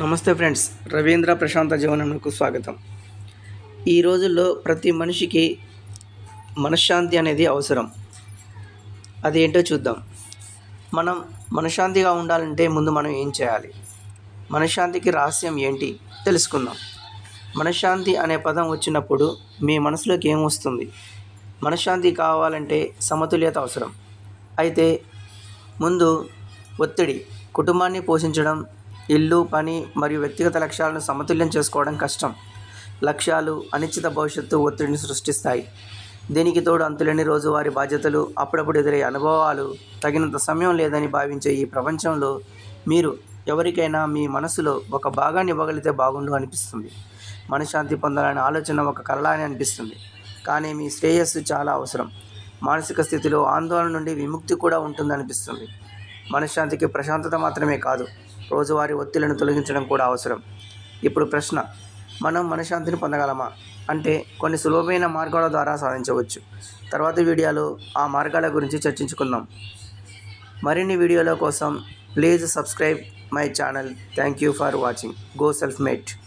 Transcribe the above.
నమస్తే ఫ్రెండ్స్ రవీంద్ర ప్రశాంత జీవనంకు స్వాగతం. ఈ రోజుల్లో ప్రతి మనిషికి మనశ్శాంతి అనేది అవసరం. అది ఏంటో చూద్దాం. మనం మనశ్శాంతిగా ఉండాలంటే ముందు మనం ఏం చేయాలి? మనశ్శాంతికి రహస్యం ఏంటి? తెలుసుకుందాం. మనశ్శాంతి అనే పదం వచ్చినప్పుడు మీ మనసులోకి ఏం వస్తుంది? మనశ్శాంతి కావాలంటే సమతుల్యత అవసరం. అయితే ముందు ఒత్తిడి కుటుంబాన్ని పోషించడం ఇల్లు పని మరియు వ్యక్తిగత లక్ష్యాలను సమతుల్యం చేసుకోవడం కష్టం. లక్ష్యాలు అనిశ్చిత భవిష్యత్తు ఒత్తిడిని సృష్టిస్తాయి. దీనికి తోడు అంతులేని రోజువారి బాధ్యతలు అప్పుడప్పుడు ఎదురయ్యే అనుభవాలు తగినంత సమయం లేదని భావించే ఈ ప్రపంచంలో మీరు ఎవరికైనా మీ మనసులో ఒక భాగాన్ని ఇవ్వగలిగితే బాగుండు అనిపిస్తుంది. మనశ్శాంతి పొందాలనే ఆలోచన ఒక కలలాని అనిపిస్తుంది. కానీ మీ శ్రేయస్సు చాలా అవసరం. మానసిక స్థితిలో ఆందోళన నుండి విముక్తి కూడా ఉంటుందనిపిస్తుంది. మనశ్శాంతికి ప్రశాంతత మాత్రమే కాదు. రోజువారీ ఒత్తిళ్ళను తొలగించడం కూడా అవసరం. ఇప్పుడు ప్రశ్న మనం మనశ్శాంతిని పొందగలమా? అంటే కొన్ని సులభమైన మార్గాల ద్వారా సాధించవచ్చు. తర్వాత వీడియోలో ఆ మార్గాల గురించి చర్చించుకుందాం. మరిన్ని వీడియోల కోసం please subscribe my channel. Thank you for watching. Go self mate.